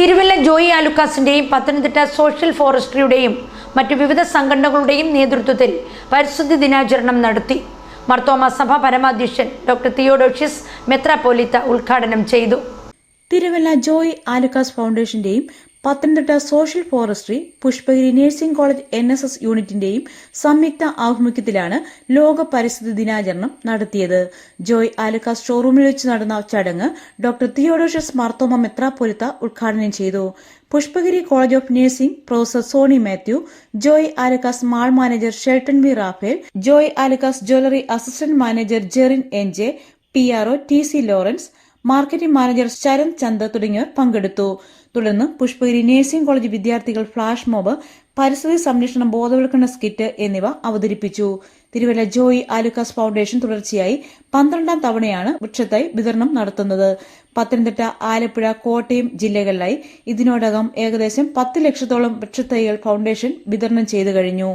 തിരുവല്ല ജോയി ആലുക്കാസിന്റെയും പത്തനംതിട്ട സോഷ്യൽ ഫോറസ്ട്രിയുടെയും മറ്റു വിവിധ സംഘടനകളുടെയും നേതൃത്വത്തിൽ പരിസ്ഥിതി ദിനാചരണം നടത്തി. മർത്തോമ സഭ പരമാധ്യക്ഷൻ ഡോക്ടർ തിയോഡോഷ്യസ് മെത്രാപോലിത്ത ഉദ്ഘാടനം ചെയ്തു. Thiruvalla Joy Alukkas ഫൗണ്ടേഷന്റെയും Pathanamthitta social forestry Pushpagiri nursing college N S S യൂണിറ്റിന്റെയും സംയുക്ത ആഭിമുഖ്യത്തിലാണ് ലോക പരിസ്ഥിതി ദിനാചരണം നടത്തിയത്. ജോയ് ആലുക്ക ഷോറൂമിൽ വെച്ച് നടന്ന ചടങ്ങ് ഡോക്ടർ തിയോഡോഷസ് മാർത്തോമ മെത്രാപൊലിത്ത ഉദ്ഘാടനം ചെയ്തു. Pushpagiri college of nursing professor Soni Mathew Joy Alukkas mall manager Shelton V Raphael Joy Alukkas jewellery assistant manager Jerin N J P R O T C Lawrence marketing manager Sharan Chand തുടങ്ങിയവർ പങ്കെടുത്തു. തുടർന്ന് Pushpagiri nursing college വിദ്യാർത്ഥികൾ flash mob പരിസ്ഥിതി സംരക്ഷണ ബോധവൽക്കരണ skit എന്നിവ അവതരിപ്പിച്ചു. Thiruvalla Joy Alukkas foundation തുടർച്ചയായി പന്ത്രണ്ടാം തവണയാണ് വൃക്ഷത്തൈ വിതരണം നടത്തുന്നത്. പത്തനംതിട്ട ആലപ്പുഴ കോട്ടയം ജില്ലകളിലായി ഇതിനോടകം ഏകദേശം പത്ത് ലക്ഷത്തോളം വൃക്ഷത്തൈകൾ ഫൗണ്ടേഷൻ വിതരണം ചെയ്തു കഴിഞ്ഞു.